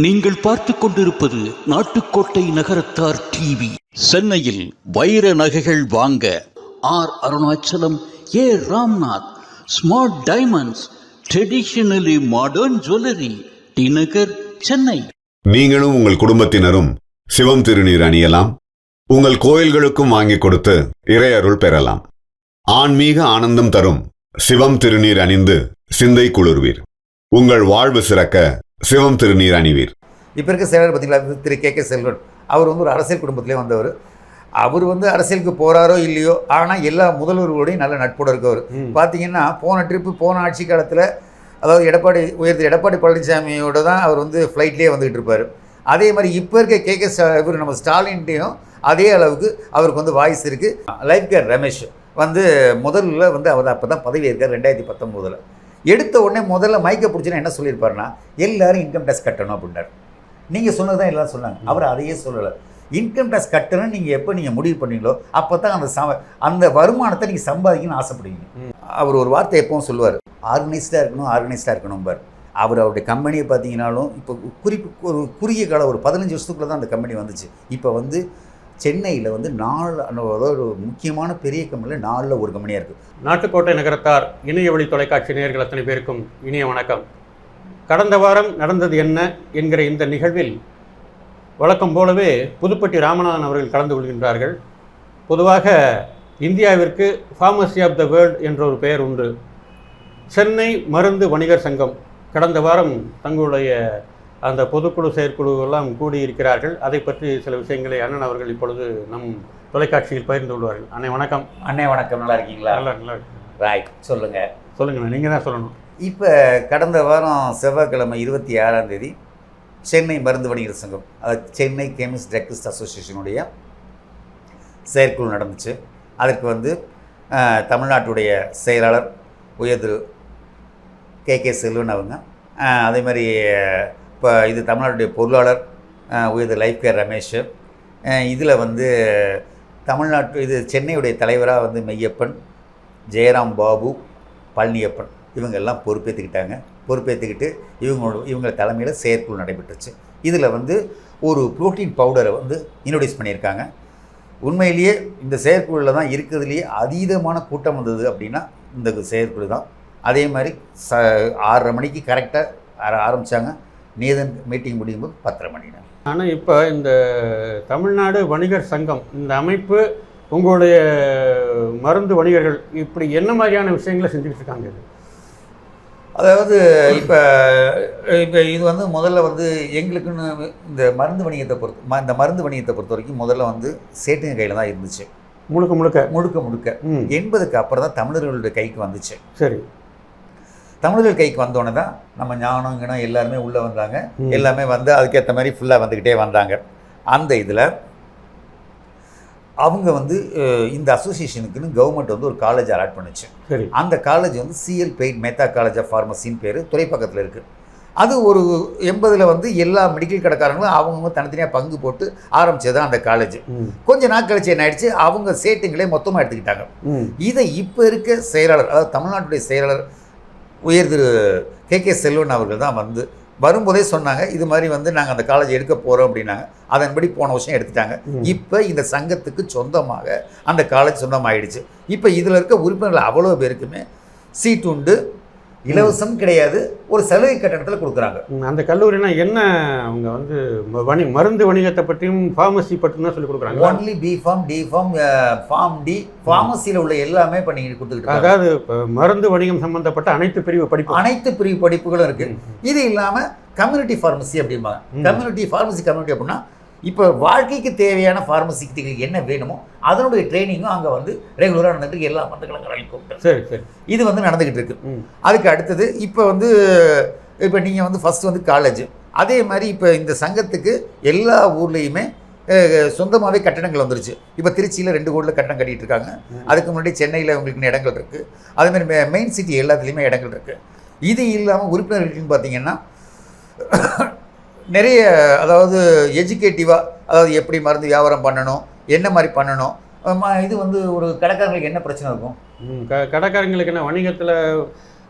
நீங்கள் பார்த்து கொண்டிருப்பது நாட்டுக்கோட்டை நகரத்தார் டிவி. சென்னையில் வைர நகைகள் வாங்க R Arunachalam A Ramnath smart diamonds traditionally modern jewellery T Nagar Chennai. நீங்களும் உங்கள் குடும்பத்தினரும் சிவம் திருநீர் அணியலாம். உங்கள் கோயில்களுக்கும் வாங்கி கொடுத்து இறையருள் பெறலாம். ஆன்மீக ஆனந்தம் தரும் சிவம் திருநீர் அணிந்து சிந்தை குளிர்வீர். உங்கள் வாழ்வு சிறக்க சிவம் திருநீர் அணிவீர். இப்போ இருக்க செயலர் பார்த்தீங்களா திரு கே கே செல்வன். அவர் வந்து ஒரு அரசியல் குடும்பத்திலே வந்தவர். அவர் வந்து அரசியலுக்கு போகிறாரோ இல்லையோ ஆனால் எல்லா முதல்வர்களோடையும் நல்ல நட்போடு இருக்கவர். பார்த்தீங்கன்னா போன ட்ரிப்பு போன ஆட்சி காலத்தில் அதாவது எடப்பாடி உயர்ந்த எடப்பாடி பழனிசாமியோட தான் அவர் வந்து ஃப்ளைட்லேயே வந்துகிட்டு இருப்பார். அதே மாதிரி இப்போ இருக்க கே கே இவர் நம்ம ஸ்டாலின்ட்டையும் அதே அளவுக்கு அவருக்கு வந்து வாய்ஸ் இருக்குது லைஃப் கேர் ரமேஷ் வந்து முதல்ல வந்து அவர் அப்போ தான் பதவி இருக்கார் ரெண்டாயிரத்தி பத்தொம்போதில் எடுத்த உடனே முதல்ல மைக்கை பிடிச்சினா என்ன சொல்லியிருப்பாருன்னா எல்லாரும் இன்கம் டேக்ஸ் கட்டணும் அப்படின்னாரு. நீங்கள் சொன்னது தான் எல்லாம் சொன்னாங்க அவர் அதையே சொல்லலை. இன்கம் டேக்ஸ் கட்டணும்னு நீங்கள் எப்போ நீங்கள் முடிவு பண்ணீங்களோ அப்போ தான் அந்த சம அந்த வருமானத்தை நீங்கள் சம்பாதிக்கணும்னு ஆசைப்படுவீங்க. அவர் ஒரு வார்த்தை எப்பவும் சொல்லுவார். ஆர்கனைஸ்டாக இருக்கணும் ஆர்கனைஸ்டாக இருக்கணும் பார். அவர் அவருடைய கம்பெனியை பார்த்தீங்கன்னாலும் இப்போ குறிப்பு ஒரு குறுகிய காலம் ஒரு பதினஞ்சு வருஷத்துக்குள்ள தான் அந்த கம்பெனி வந்துச்சு. இப்போ வந்து சென்னையில் வந்து நாலு அதாவது ஒரு முக்கியமான பெரிய கம்பெனியில் நாலில் ஒரு கம்பெனியாக இருக்குது நாட்டுக்கோட்டை நகரத்தார் இணைய வழி தொலைக்காட்சி நேர்கள் அத்தனை பேருக்கும் இனிய வணக்கம். கடந்த வாரம் நடந்தது என்ன என்கிற இந்த நிகழ்வில் வழக்கம் போலவே புதுப்பட்டி ராமநாதன் அவர்கள் கலந்து கொள்கின்றார்கள். பொதுவாக இந்தியாவிற்கு ஃபார்மசி ஆஃப் த வேர்ல்ட் என்ற ஒரு பெயர் உண்டு. சென்னை மருந்து வணிகர் சங்கம் கடந்த வாரம் தங்களுடைய அந்த பொதுக்குழு செயற்குழு எல்லாம் கூடியிருக்கிறார்கள். அதை பற்றி சில விஷயங்களை அண்ணன் அவர்கள் இப்பொழுது நம் தொலைக்காட்சியில் பகிர்ந்து கொள்வார்கள். அண்ணே வணக்கம். அண்ணே வணக்கம். நல்லா இருக்கீங்களா? நல்லா நல்லா. ரைட் சொல்லுங்கள் சொல்லுங்கண்ணே நீங்கள் தான் சொல்லணும். இப்போ கடந்த வாரம் செவ்வாய்க்கிழமை இருபத்தி ஆறாம் தேதி சென்னை மருந்து வணிகர் சங்கம் அதாவது சென்னை கெமிஸ்ட் ட்ரக்கிஸ்ட் அசோசியேஷனுடைய செயற்குழு நடந்துச்சு. அதற்கு வந்து தமிழ்நாட்டுடைய செயலாளர் உயர் திரு கே கே செல்வன் அவங்க. அதே மாதிரி இப்போ இது தமிழ்நாட்டுடைய பொருளாளர் உயர் லைஃப் கேர் ரமேஷ். இதில் வந்து தமிழ்நாட்டு இது சென்னையுடைய தலைவராக வந்து மெய்யப்பன் ஜெயராம் பாபு பழனியப்பன். இவங்க எல்லாம் பொறுப்பேற்றுக்கிட்டாங்க பொறுப்பேற்றுக்கிட்டு இவங்களோட இவங்க தலைமையில் செயற்குழு நடைபெற்றுச்சு. இதில் வந்து ஒரு புரோட்டீன் பவுடரை வந்து இன்ட்ரடியூஸ் பண்ணியிருக்காங்க. உண்மையிலேயே இந்த செயற்குழுவில் தான் இருக்கிறதுலையே அதீதமான கூட்டம் வந்தது அப்படின்னா இந்த செயற்குழு தான். அதே மாதிரி ச ஆறரை மணிக்கு கரெக்டாக ஆரம்பித்தாங்க நேதன் மீட்டிங் முடியும் போது பத்தரை மணி நேரம். ஆனால் இப்போ இந்த தமிழ்நாடு வணிகர் சங்கம் இந்த அமைப்பு உங்களுடைய மருந்து வணிகர்கள் இப்படி என்ன மாதிரியான விஷயங்களை செஞ்சுக்கிட்டு இருக்காங்க? இது அதாவது இப்போ இப்போ இது வந்து முதல்ல வந்து எங்களுக்குன்னு இந்த மருந்து வணிகத்தை பொறுத்த ம- இந்த மருந்து வணிகத்தை பொறுத்த வரைக்கும் முதல்ல வந்து சேட்டுங்க கையில் தான் இருந்துச்சு. முழுக்க முழுக்க? முழுக்க முழுக்க. எண்பதுக்கு அப்புறம் தான் தமிழர்களுடைய கைக்கு வந்துச்சு. சரி. தமிழர்கள் கைக்கு வந்தோடனே தான் நம்ம ஞானம் கிணம் எல்லாருமே உள்ளே வந்தாங்க. எல்லாமே வந்து அதுக்கேற்ற மாதிரி ஃபுல்லாக வந்துக்கிட்டே வந்தாங்க. அந்த இதில் அவங்க வந்து இந்த அசோசியேஷனுக்குன்னு கவர்மெண்ட் வந்து ஒரு காலேஜ் அலாட் பண்ணுச்சு. அந்த காலேஜ் வந்து சிஎல் பெய்ட் மேத்தா காலேஜ் ஆஃப் ஃபார்மசின்னு பேர் துறைப்பக்கத்தில் இருக்குது அது ஒரு எண்பதில் வந்து எல்லா மெடிக்கல் கடைக்காரங்களும் அவங்கவுங்க தனித்தனியாக பங்கு போட்டு ஆரம்பிச்சது தான் அந்த காலேஜ் ம். கொஞ்ச நாள் கழிச்சு என்ன ஆயிடுச்சு? அவங்க சேட்டுங்களே மொத்தமாக எடுத்துக்கிட்டாங்க. இதை இப்போ இருக்க செயலாளர் அதாவது தமிழ்நாட்டுடைய செயலாளர் உயர் திரு கே கே செல்வன் அவர்கள் தான் வந்து வரும்போதே சொன்னாங்க இது மாதிரி வந்து நாங்கள் அந்த காலேஜ் எடுக்க போகிறோம் அப்படின்னாங்க. அதன்படி போன வருஷம் எடுத்துட்டாங்க. இப்போ இந்த சங்கத்துக்கு சொந்தமாக அந்த காலேஜ் சொந்தமாயிடுச்சு. இப்போ இதில் இருக்க உறுப்பினர்கள் அவ்வளோ பேருக்குமே சீட் உண்டு. இலவசம் கிடையாது ஒரு சலுகை கட்டணத்தில் கொடுக்குறாங்க. அந்த கல்லூரினா என்ன அவங்க வந்து வணி மருந்து வணிகத்தை பற்றியும் ஃபார்மசி பற்றியும் தான் சொல்லி கொடுக்குறாங்க only B pharm D pharm pharm D ஃபார்மசியில் உள்ள எல்லாமே பண்ணி கொடுத்துக்கிட்டு இருக்காங்க. அதாவது இப்ப மருந்து வணிகம் சம்பந்தப்பட்ட அனைத்து பிரிவு படிப்பு அனைத்து பிரிவு படிப்புகளும் இருக்கு. இது இல்லாமல் கம்யூனிட்டி ஃபார்மசி அப்படிம்பாங்க. கம்யூனிட்டி ஃபார்மசி கம்யூனிட்டி அப்படின்னா இப்போ வாழ்க்கைக்கு தேவையான ஃபார்மசிக்கு என்ன வேணுமோ அதனுடைய ட்ரைனிங்கும் அங்கே வந்து ரெகுலராக நடந்துட்டு. எல்லா மருந்துகளும் கூப்பிட்டு சரி சரி. இது வந்து நடந்துக்கிட்டு இருக்கு. அதுக்கு அடுத்தது இப்போ வந்து இப்போ நீங்கள் வந்து ஃபஸ்ட் வந்து காலேஜ் அதே மாதிரி இப்போ இந்த சங்கத்துக்கு எல்லா ஊர்லேயுமே சொந்தமாகவே கட்டடங்கள் வந்துருச்சு. இப்போ திருச்சியில் ரெண்டு கோடியில் கட்டடம் கட்டிட்டு இருக்காங்க. அதுக்கு முன்னாடி சென்னையில் உங்களுக்கு இடங்கள் இருக்குது அதேமாதிரி மெ மெயின் சிட்டி எல்லாத்துலேயுமே இடங்கள் இருக்குது இது இல்லாமல் உறுப்பினர்களுக்குன்னு பார்த்தீங்கன்னா நிறைய அதாவது எஜுகேட்டிவாக அதாவது எப்படி மருந்து வியாபாரம் பண்ணணும் என்ன மாதிரி பண்ணணும் இது வந்து ஒரு கடைக்காரங்களுக்கு என்ன பிரச்சனை இருக்கும்? க கடைக்காரங்களுக்கு என்ன வணிகத்தில்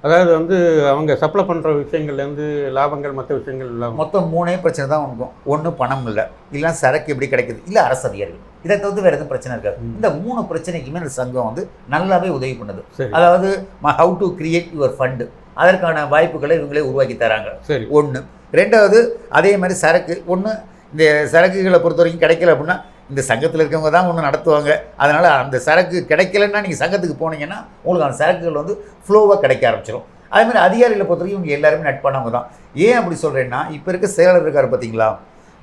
அதாவது வந்து அவங்க சப்ளை பண்ணுற விஷயங்கள்லேருந்து லாபங்கள் மற்ற விஷயங்கள் இல்லாமல் மொத்தம் மூணே பிரச்சனை தான் இருக்கும் ஒன்று பணம் இல்லை. இல்லை சரக்கு எப்படி கிடைக்குது? இல்லை அரசு அதிகாரிகள். இதை தவிர்த்து வேறு எதுவும் பிரச்சனை இருக்காது. இந்த மூணு பிரச்சனைக்குமே இந்த சங்கம் வந்து நல்லாவே உதவி பண்ணுது. அதாவது how to create your fund அதற்கான வாய்ப்புகளை இவங்களே உருவாக்கி தராங்க. சரி. ஒன்று ரெண்டாவது அதே மாதிரி சரக்கு. ஒன்று இந்த சரக்குகளை பொறுத்த வரைக்கும் கிடைக்கல அப்படின்னா இந்த சங்கத்தில் இருக்கவங்க தான் ஒன்று நடத்துவாங்க. அதனால் அந்த சரக்கு கிடைக்கலன்னா நீங்கள் சங்கத்துக்கு போனீங்கன்னா உங்களுக்கு அந்த சரக்குகள் வந்து ஃப்ளோவாக கிடைக்க ஆரம்பிச்சிடும் அதே மாதிரி அதிகாரிகளை பொறுத்த வரைக்கும் இவங்க எல்லாருமே நட்பானவங்க தான். ஏன் அப்படி சொல்கிறேன்னா இப்போ இருக்க செயலர் இருக்கார் பார்த்தீங்களா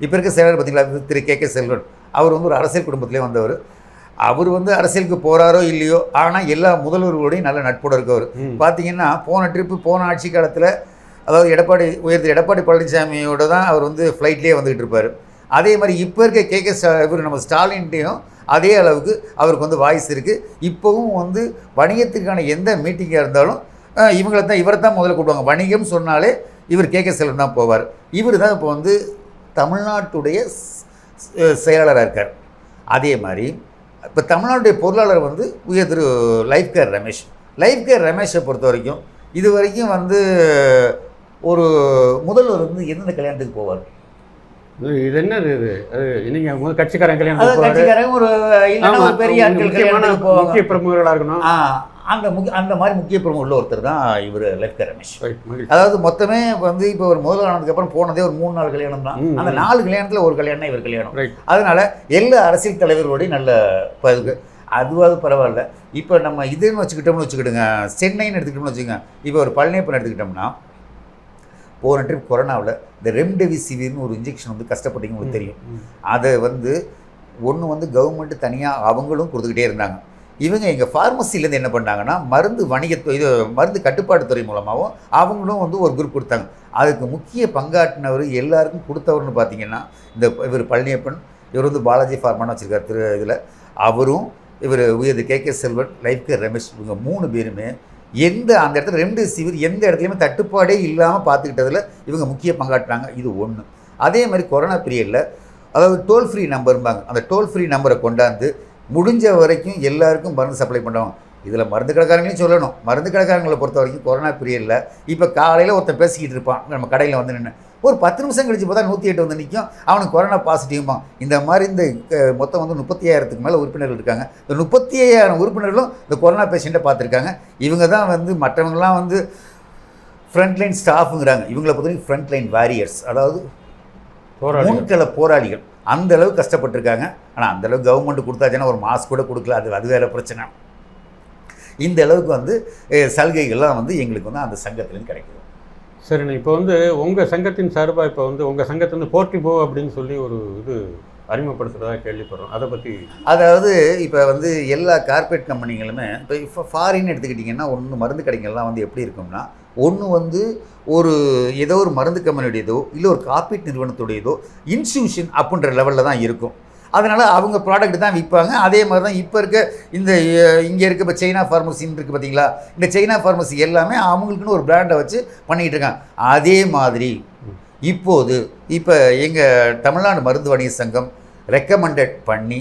இப்போ இருக்க செயலர் பார்த்தீங்களா திரு கே கே செல்வன். அவர் வந்து ஒரு அரசியல் குடும்பத்திலே வந்தவர். அவர் வந்து அரசியலுக்கு போகிறாரோ இல்லையோ ஆனால் எல்லா முதல்வர்களோடையும் நல்ல நட்போடு இருக்கவர். பார்த்தீங்கன்னா போன ட்ரிப்பு போன ஆட்சி காலத்தில் அதாவது எடப்பாடி உயர்ந்த எடப்பாடி பழனிசாமியோட தான் அவர் வந்து ஃப்ளைட்லேயே வந்துகிட்டு இருப்பார். அதே மாதிரி இப்போ இருக்க கே. கே. இவர் நம்ம ஸ்டாலின்ட்டையும் அதே அளவுக்கு அவருக்கு வந்து வாய்ஸ் இருக்குது இப்போவும் வந்து வணிகத்துக்கான எந்த மீட்டிங்காக இருந்தாலும் இவங்களை தான் இவரை தான் முதல்ல கூப்பிடுவாங்க. வணிகம் சொன்னாலே இவர் கே. கே. செல்வன் தான் போவார். இவர் தான் இப்போ வந்து தமிழ்நாட்டுடைய செயலாளராக இருக்கார். அதே மாதிரி இப்போ தமிழ்நாட்டுடைய பொருளாளர் வந்து உயர் Thiru life care Ramesh. Life care ரமேஷை பொறுத்த வரைக்கும் இது வரைக்கும் வந்து ஒரு முதல்வர் வந்து எந்தெந்த கல்யாணத்துக்கு போவார்? இது என்னது இது? நீங்கள் முதல் கட்சிக்காரன் கல்யாணம். கட்சிக்காரங்க ஒரு இல்லைன்னா ஆமா, ஒரு பெரிய ஆட்கள் போவாங்க. முக்கிய பிரமுகர்களாக இருக்கணும். அந்த முக்கிய அந்த மாதிரி முக்கிய பிரமுக உள்ள ஒருத்தர் தான் இவர் லைஃப் கேர் ரமேஷ். அதாவது மொத்தமே வந்து இப்போ ஒரு முதல் ஆனதுக்கு அப்புறம் போனதே ஒரு மூணு நாலு கல்யாணம் தான். அந்த. நாலு கல்யாணத்தில் ஒரு கல்யாணம் இவர் கல்யாணம். அதனால எல்லா அரசியல் தலைவர்களோடையும் நல்ல பதுக்கு அதுவாது பரவாயில்ல. இப்போ நம்ம இதுன்னு வச்சுக்கிட்டோம்னு வச்சுக்கிடுங்க சென்னைன்னு எடுத்துக்கிட்டோம்னு வச்சுக்கோங்க. இப்போ ஒரு பழனியப்பன் எடுத்துக்கிட்டோம்னா போன ட்ரிப் கொரோனாவில் இந்த ரெம்டெசிவிர்னு ஒரு இன்ஜெக்ஷன் வந்து கஷ்டப்பட்டீங்க உங்களுக்கு தெரியும். அதை வந்து ஒன்று வந்து கவர்மெண்ட் தனியாக அவங்களும் கொடுத்துக்கிட்டே இருந்தாங்க. இவங்க எங்கள் ஃபார்மசிலேருந்து என்ன பண்ணாங்கன்னா மருந்து வணிகத்துறை இது மருந்து கட்டுப்பாட்டுத்துறை மூலமாகவும் அவங்களும் வந்து ஒரு குரூப் கொடுத்தாங்க. அதுக்கு முக்கிய பங்காற்றினவர் எல்லாருக்கும் கொடுத்தவர்னு பார்த்தீங்கன்னா இந்த இவர் பழனியப்பன் இவர் வந்து பாலாஜி ஃபார்மான்னு வச்சுருக்கார் திரு இதில். அவரும் இவர் உயர்ந்து K K Selvan life care Ramesh இவங்க மூணு பேருமே எந்த அந்த இடத்துல ரெம்டெசிவிர் எந்த இடத்துலையுமே தட்டுப்பாடே இல்லாமல் பார்த்துக்கிட்டதில் இவங்க முக்கிய பங்காற்றாங்க இது ஒன்று அதே மாதிரி கொரோனா பீரியடில் அதாவது டோல் ஃப்ரீ நம்பர்ம்பாங்க அந்த டோல் ஃப்ரீ நம்பரை கொண்டாந்து முடிஞ்ச வரைக்கும் எல்லாருக்கும் மருந்து சப்ளை பண்ணுவாங்க இதில் மருந்து கடைக்காரங்களையும் சொல்லணும். மருந்து கடைக்காரங்களை பொறுத்த வரைக்கும் கொரோனா பீரியடில் இப்போ காலையில் ஒருத்தன் பேசிக்கிட்டு இருப்பான். நம்ம கடையில் வந்து நின்று ஒரு பத்து நிமிஷம் கழிச்சு பார்த்தா நூற்றி எட்டு வந்து நிற்கும் அவனுக்கு கொரோனா பாசிட்டிவ்மா இந்த மாதிரி இந்த மொத்தம் வந்து முப்பத்தி ஐயாயிரத்துக்கு மேலே உறுப்பினர்கள் இருக்காங்க. இந்த முப்பத்தி ஐயாயிரம் உறுப்பினர்களும் இந்த கொரோனா பேஷண்ட்டை பார்த்துருக்காங்க. இவங்க தான் வந்து மற்றவங்கலாம் வந்து ஃப்ரண்ட்லைன் ஸ்டாஃபுங்கிறாங்க இவங்களை பொறுத்த வரைக்கும் ஃப்ரண்ட்லைன் வாரியர்ஸ் அதாவது முன்கள போராளிகள். அந்த அளவுக்கு கஷ்டப்பட்டிருக்காங்க. ஆனால் அந்த அளவுக்கு கவர்மெண்ட் கொடுத்தாச்சுன்னா ஒரு மாஸ்க் கூட கொடுக்கல. அது அது வேற பிரச்சனை. இந்த அளவுக்கு வந்து சலுகைகள்லாம் வந்து எங்களுக்கு வந்து அந்த சங்கத்துலேருந்து கிடைக்குது. சரிண்ணா இப்போ வந்து உங்கள் சங்கத்தின் சார்பாக இப்போ வந்து உங்கள் சங்கத்தை வந்து போர்ட்டிபோ அப்படின்னு சொல்லி ஒரு இது அறிமுகப்படுத்துகிறதா கேள்விப்படுறோம். அதை பற்றி அதாவது இப்போ வந்து எல்லா கார்ப்பரேட் கம்பெனிகளுமே இப்போ இப்போ ஃபாரின் எடுத்துக்கிட்டிங்கன்னா ஒன்று மருந்து கடைகள்லாம் வந்து எப்படி இருக்கும்னா ஒன்று வந்து ஒரு ஏதோ ஒரு மருந்து கம்பெனியுடையதோ இல்லை ஒரு காப்பீட்டு நிறுவனத்துடையதோ இன்ஸ்டியூஷன் அப்படின்ற லெவலில் தான் இருக்கும். அதனால் அவங்க ப்ராடக்ட் தான் விற்பாங்க. அதே மாதிரி தான் இப்போ இருக்க இந்த இங்கே இருக்க இப்போ சைனா ஃபார்மசின்னு இருக்குது பார்த்தீங்களா இந்த சைனா ஃபார்மசி எல்லாமே அவங்களுக்குன்னு ஒரு பிராண்டை வச்சு பண்ணிகிட்டு இருக்காங்க. அதே மாதிரி இப்போது இப்போ எங்கள் தமிழ்நாடு மருந்து வணிக சங்கம் ரெக்கமெண்டட் பண்ணி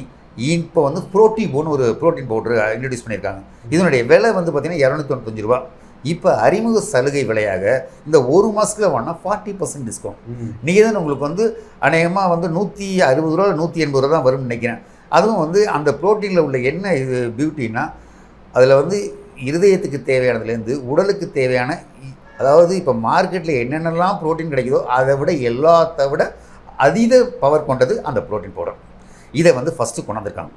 இப்போ வந்து புரோட்டிபோன்னு ஒரு புரோட்டீன் பவுடர் இன்ட்ரடியூஸ் பண்ணியிருக்காங்க. இதனுடைய விலை வந்து பார்த்திங்கன்னா இரநூத்தி தொண்ணூத்தஞ்சு ரூபா. இப்போ அறிமுக சலுகை விலையாக இந்த ஒரு மாதத்துல வாங்கினா ஃபார்ட்டி பர்சன்ட் டிஸ்கவுண்ட் நீங்கள் தான் உங்களுக்கு வந்து அநேகமாக வந்து நூற்றி அறுபது ரூபா நூற்றி எண்பது ரூபா தான் வரும்னு நினைக்கிறேன். அதுவும் வந்து அந்த புரோட்டீனில் உள்ள என்ன இது பியூட்டின்னா அதில் வந்து இருதயத்துக்கு தேவையானதுலேருந்து உடலுக்கு தேவையான அதாவது இப்போ மார்க்கெட்டில் என்னென்னலாம் புரோட்டீன் கிடைக்குதோ அதை விட எல்லாத்த விட அதீத பவர் கொண்டது அந்த புரோட்டீன் பவுடர் இதை வந்து ஃபஸ்ட்டு கொண்டாந்துருக்காங்க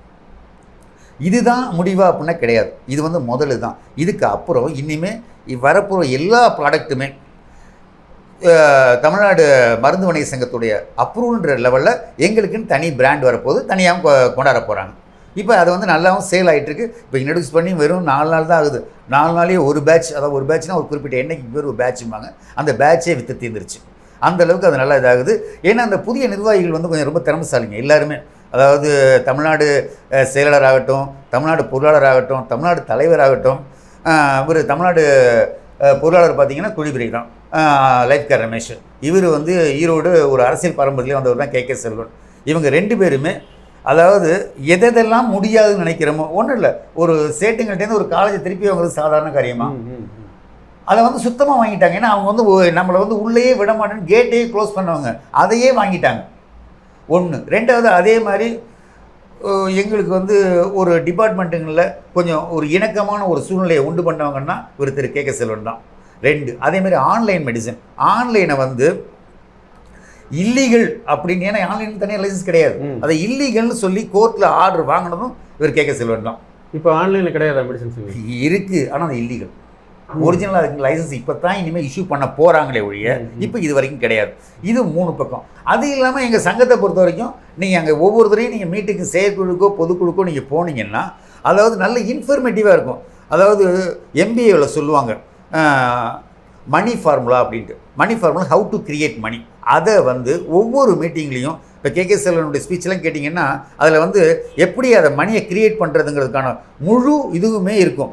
இதுதான் முடிவா அப்படின்னா கிடையாது. இது வந்து முதல்ல தான் இதுக்கு அப்புறம் இனிமேல் வரப்போகிற எல்லா ப்ராடக்ட்டுமே தமிழ்நாடு மருந்து வணிக சங்கத்துடைய அப்ரூவ்ன்ற லெவலில் எங்களுக்குன்னு தனி பிராண்ட் வரப்போகுது. தனியாகவும் கொ- கொண்டாட போகிறாங்க இப்போ அது வந்து நல்லாவும் சேல் ஆகிட்டுருக்கு இப்போ இன்ட்ரடியூஸ் பண்ணி வெறும் நாலு நாள் தான் ஆகுது. நாலு நாளே ஒரு பேட்ச் அதாவது ஒரு பேட்ச்னா ஒரு குறிப்பிட்ட எண்ணெய்க்கு பேர் ஒரு பேட்சும்பாங்க அந்த பேட்சே விற்று தீர்ந்துருச்சு. அந்தளவுக்கு அது நல்லா இதாகுது. ஏன்னா அந்த புதிய நிர்வாகிகள் வந்து கொஞ்சம் ரொம்ப திறமைசாலிங்க. எல்லாருமே அதாவது தமிழ்நாடு செயலாளராகட்டும் தமிழ்நாடு பொருளாளராகட்டும் தமிழ்நாடு தலைவராகட்டும் இவர் தமிழ்நாடு பொருளாளர் பார்த்தீங்கன்னா குழிபிரை தான். Life care Ramesh. இவர் வந்து ஈரோடு ஒரு அரசியல் பாரம்பரியத்தில் வந்தவர் தான் கே. கே. செல்வன். இவங்க ரெண்டு பேருமே அதாவது எதெல்லாம் முடியாதுன்னு நினைக்கிறோமோ ஒன்றும் இல்லை. ஒரு சேட்டுங்கள்ட்டேருந்து ஒரு காலேஜை திருப்பி வாங்குறது சாதாரண காரியமா? அதை வந்து சுத்தமாக வாங்கிட்டாங்க. ஏன்னா அவங்க வந்து நம்மளை வந்து உள்ளேயே விட மாட்டேன்னு கேட்டையே க்ளோஸ் பண்ணவங்க. அதையே வாங்கிட்டாங்க. ஒன்று ரெண்டாவது அதே மாதிரி எங்களுக்கு வந்து ஒரு டிபார்ட்மெண்ட்டுங்களில் கொஞ்சம் ஒரு இணக்கமான ஒரு சூழ்நிலையை உண்டு பண்ணவங்கன்னா இவர் திரு கே. கே. செல்வன் தான். ரெண்டு அதே மாதிரி ஆன்லைன் மெடிசன் ஆன்லைனை வந்து இல்லீகல் அப்படின்னு ஏன்னா ஆன்லைன் தனியாக லைசன்ஸ் கிடையாது. அதை இல்லீகல்னு சொல்லி கோர்ட்டில் ஆர்டர் வாங்கினதும் இவர் கே. கே. செல்வன் தான். இப்போ ஆன்லைனில் கிடையாதா மெடிசன்ஸ் இருக்கு ஆனால் அது இல்லீகல் ஒரிஜினல் அதுக்கு லைசன்ஸ் இப்போ தான் இனிமேல் இஷ்யூ பண்ண போகிறாங்களே ஒழிய இப்போ இது வரைக்கும் கிடையாது. இது மூணு பக்கம். அது இல்லாமல் எங்கள் சங்கத்தை பொறுத்த வரைக்கும் நீங்கள் அங்கே ஒவ்வொருத்தரையும் நீங்கள் மீட்டிங்கு செயற்குழுக்கோ பொதுக்குழுக்கோ நீங்கள் போனீங்கன்னா அதாவது நல்ல இன்ஃபர்மேட்டிவாக இருக்கும். அதாவது எம்பிஏவில் சொல்லுவாங்க மணி ஃபார்முலா அப்படின்ட்டு. Money formula how to create money அதை வந்து ஒவ்வொரு மீட்டிங்லேயும் இப்போ கே. கே. செல்வனுடைய ஸ்பீச்லாம் கேட்டிங்கன்னா அதில் வந்து எப்படி அதை மணியை கிரியேட் பண்ணுறதுங்கிறதுக்கான முழு இதுவுமே இருக்கும்.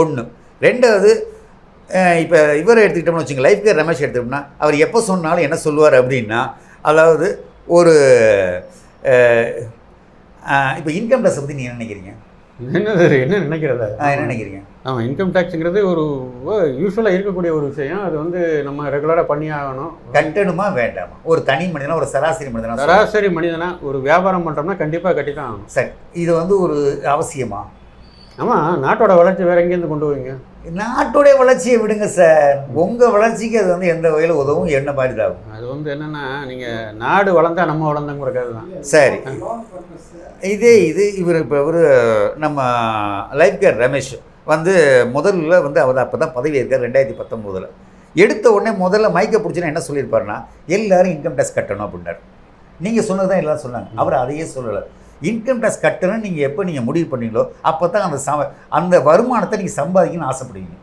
ஒன்று ரெண்டாவது இப்போ இவரை எடுத்துக்கிட்டோம்னு வச்சுங்க லைஃப் கேர் ரமேஷ் எடுத்துக்கிட்டோம்னா அவர் எப்போ சொன்னாலும் என்ன சொல்லுவார் அப்படின்னா அதாவது ஒரு இப்போ இன்கம் டேக்ஸை பற்றி நீங்கள் என்ன நினைக்கிறீங்க? என்னது என்ன நினைக்கிறதா? ஆ, என்ன நினைக்கிறீங்க? ஆமாம் இன்கம் டேக்ஸுங்கிறது ஒரு யூஸ்வலாக இருக்கக்கூடிய ஒரு விஷயம். அது வந்து நம்ம ரெகுலராக பண்ணி ஆகணும் கட்டணுமா வேண்டாமா? ஒரு தனி மனிதனா ஒரு சராசரி மனிதனா. சராசரி மனிதனா ஒரு வியாபாரம் பண்ணுறோம்னா கண்டிப்பாக கட்டி தான் ஆகணும். சரி இது வந்து ஒரு அவசியமா? ஆமாம் நாட்டோட வளர்ச்சி வேற எங்கேருந்து கொண்டு போவீங்க? நாட்டுடைய வளர்ச்சியை விடுங்க சார். உங்கள் வளர்ச்சிக்கு அது வந்து எந்த வகையில் உதவும் என்ன மாதிரி தான். அது வந்து என்னன்னா நீங்கள் நாடு வளர்ந்தா நம்ம வளர்ந்தங்கிற கருது தான். சரி. இதே இது இவர் இப்போ இவர் நம்ம லைஃப் கேர் ரமேஷ் வந்து முதல்ல வந்து அவர் அப்போ தான் பதவி இருக்கார் ரெண்டாயிரத்தி பத்தொம்போதில். எடுத்த உடனே முதல்ல மைக்கை பிடிச்சினா என்ன சொல்லியிருப்பாருன்னா எல்லாரும் இன்கம் டேக்ஸ் கட்டணும் அப்படின்னாரு. நீங்கள் சொன்னது தான் எல்லாரும் சொன்னாங்க. அவர் அதையே சொல்லலை. இன்கம் டேக்ஸ் கட்டணும்னு நீங்கள் எப்போ நீங்கள் முடிவு பண்ணீங்களோ அப்போ தான் அந்த சம அந்த வருமானத்தை நீங்கள் சம்பாதிக்கணும்னு ஆசைப்படுவீங்க.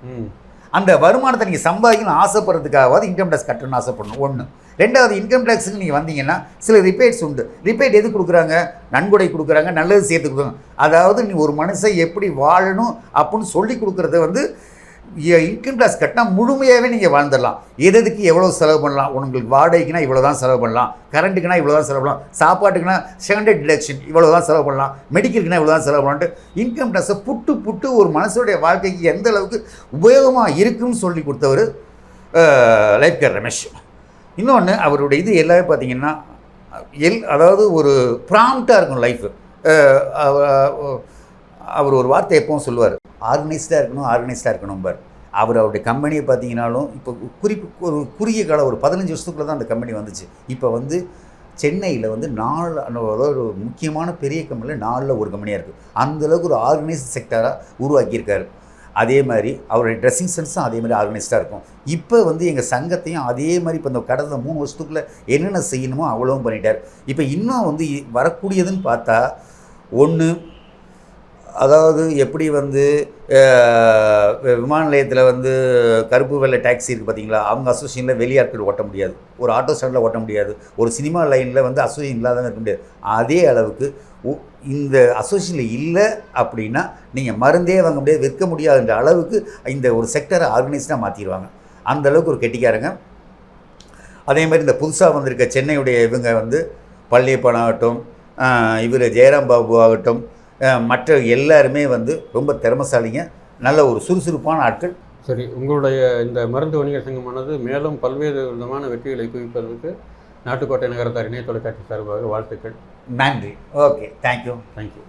அந்த வருமானத்தை நீங்கள் சம்பாதிக்கணும் ஆசைப்படுறதுக்காகவாது இன்கம் டேக்ஸ் கட்டணும்னு ஆசைப்படணும். ஒன்று ரெண்டாவது இன்கம் டேக்ஸுக்கு நீங்கள் வந்தீங்கன்னா சில ரிப்பேட்ஸ் உண்டு. ரிப்பேட் எது கொடுக்குறாங்க? நன்கொடை கொடுக்குறாங்க நல்லது சேர்த்து கொடுக்குறாங்க. அதாவது நீ ஒரு மனுஷன் எப்படி வாழணும் அப்படின்னு சொல்லி கொடுக்குறத வந்து இன்கம் டேக்ஸ் கட்டினா முழுமையாகவே நீங்கள் வாழ்ந்துடலாம். எது எதுக்கு எவ்வளோ செலவு பண்ணலாம்? உங்களுக்கு வாடகைக்குனா இவ்வளோ தான் செலவு பண்ணலாம். கரண்ட்டுக்குனா இவ்வளோ தான் செலவு பண்ணலாம். சாப்பாட்டுக்குனா ஸ்டாண்டர்ட் டிடக்ஷன் இவ்வளோ தான் செலவு பண்ணலாம். மெடிக்கலுக்குனா இவ்வளோ தான் செலவு பண்ணலான்ட்டு இன்கம் டேக்ஸை புட்டு புட்டு ஒரு மனசுடைய வாழ்க்கைக்கு எந்த அளவுக்கு உபயோகமாக இருக்குன்னு சொல்லி கொடுத்தவர் லைஃப் கேர் ரமேஷ். இன்னொன்று அவருடைய இது எல்லாமே பார்த்தீங்கன்னா எல் அதாவது ஒரு ப்ராம்ப்டாக இருக்கும் லைஃப் அவர் ஒரு வார்த்தை எப்பவும் சொல்லுவார். ஆர்கனைஸ்டாக இருக்கணும் ஆர்கனைஸ்டாக இருக்கணும் பார். அவர் அவருடைய கம்பெனியை பார்த்தீங்கன்னாலும் இப்போ குறிப்பு ஒரு குறுகிய காலம் ஒரு பதினஞ்சு வருஷத்துக்குள்ள தான் அந்த கம்பெனி வந்துச்சு. இப்போ வந்து சென்னையில் வந்து நாலு அதாவது ஒரு முக்கியமான பெரிய கம்பெனியில் நாலில் ஒரு கம்பெனியாக இருக்குது அந்தளவுக்கு ஒரு ஆர்கனைஸ்ட் செக்டராக உருவாக்கியிருக்காரு. அதே மாதிரி அவருடைய ட்ரெஸ்ஸிங் சென்ஸும் அதே மாதிரி ஆர்கனைஸ்டாக இருக்கும். இப்போ வந்து எங்கள் சங்கத்தையும் அதே மாதிரி இப்போ இந்த கடந்த மூணு வருஷத்துக்குள்ளே என்னென்ன செய்யணுமோ அவ்வளோவும் பண்ணிட்டார். இப்போ இன்னும் வந்து வரக்கூடியதுன்னு பார்த்தா ஒன்று அதாவது எப்படி வந்து விமான நிலையத்தில் வந்து கருப்பு வெள்ளை டாக்ஸி இருக்குது பார்த்தீங்களா அவங்க அசோசியேஷனில் வெளியாட்கள் ஓட்ட முடியாது. ஒரு ஆட்டோ ஸ்டாண்டில் ஓட்ட முடியாது. ஒரு சினிமா லைனில் வந்து அசோசியேஷன் இல்லாதவங்க இருக்க முடியாது. அதே அளவுக்கு இந்த அசோசியேஷனில் இல்லை அப்படின்னா நீங்கள் மருந்தே வாங்க முடியாது விற்க முடியாதுன்ற அளவுக்கு இந்த ஒரு செக்டரை ஆர்கனைஸ்டாக மாற்றிடுவாங்க அந்த அளவுக்கு ஒரு கெட்டிக்காரங்க. அதே மாதிரி இந்த புதுசாக வந்திருக்க சென்னையுடைய இவங்க வந்து பள்ளியப்பன் ஆகட்டும் இவர் ஜெயராம் பாபு ஆகட்டும் மற்ற எல்லாருமே வந்து ரொம்ப திறமசாலிங்க. நல்ல ஒரு சுறுசுறுப்பான ஆட்கள். சரி உங்களுடைய இந்த மருந்து வணிகர் சங்கமானது மேலும் பல்வேறு விதமான வெற்றிகளை குவிப்பதற்கு நாட்டுக்கோட்டை நகரத்தார் இணைய தொலைக்காட்சி சார்பாக வாழ்த்துக்கள். நன்றி. ஓகே. Thank you thank you